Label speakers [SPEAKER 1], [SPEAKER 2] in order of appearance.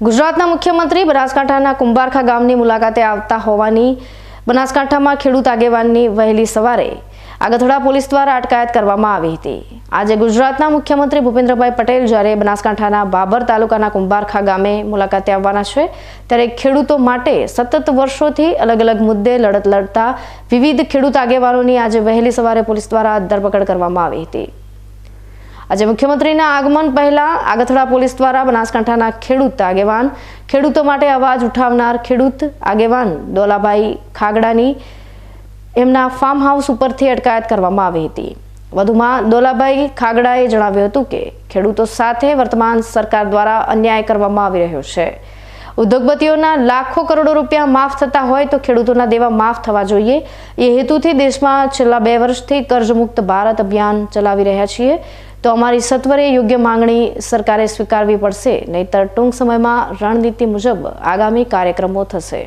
[SPEAKER 1] ગુજરાતના મુખ્યમંત્રી બનાસકાંઠાના કુંભારખા ગામની મુલાકાતે આવતા હોવાની બનાસકાંઠામાં ખેડૂત આગેવાનની વહેલી સવારે આગથડા પોલીસ દ્વારા અટકાયત કરવામાં આવી હતી. આજે ગુજરાતના મુખ્યમંત્રી ભૂપેન્દ્રભાઈ પટેલ જ્યારે બનાસકાંઠાના બાબર તાલુકાના કુંભારખા ગામે મુલાકાતે આવવાના છે, ત્યારે ખેડૂતો માટે સતત વર્ષોથી અલગ અલગ મુદ્દે લડત લડતા વિવિધ ખેડૂત આગેવાનોની આજે વહેલી સવારે પોલીસ દ્વારા ધરપકડ કરવામાં આવી હતી. આજે મુખ્યમંત્રીના આગમન પહેલા આગથડા પોલીસ દ્વારા બનાસકાંઠાના ખેડૂત આગેવાન, ખેડૂતો માટે અવાજ ઉઠાવનાર ખેડૂત આગેવાન દોલાભાઈ ખાગડાની એમના ફાર્મ હાઉસ ઉપરથી અટકાયત કરવામાં આવી હતી. વધુમાં દોલાભાઈ ખાગડાએ જણાવ્યું હતું કે ખેડૂતો સાથે વર્તમાન સરકાર દ્વારા અન્યાય કરવામાં આવી રહ્યો છે. ઉદ્યોગપતિઓના લાખો કરોડો રૂપિયા માફ થતા હોય તો ખેડૂતોના દેવા માફ થવા જોઈએ. એ હેતુથી દેશમાં છેલ્લા બે વર્ષથી કર્જમુક્ત ભારત અભિયાન ચલાવી રહ્યા છીએ. તો અમારી સત્વરે યોગ્ય માંગણી સરકારે સ્વીકારવી પડશે. નહીતર ટૂંક સમયમાં રણનીતિ મુજબ આગામી કાર્યક્રમો થશે.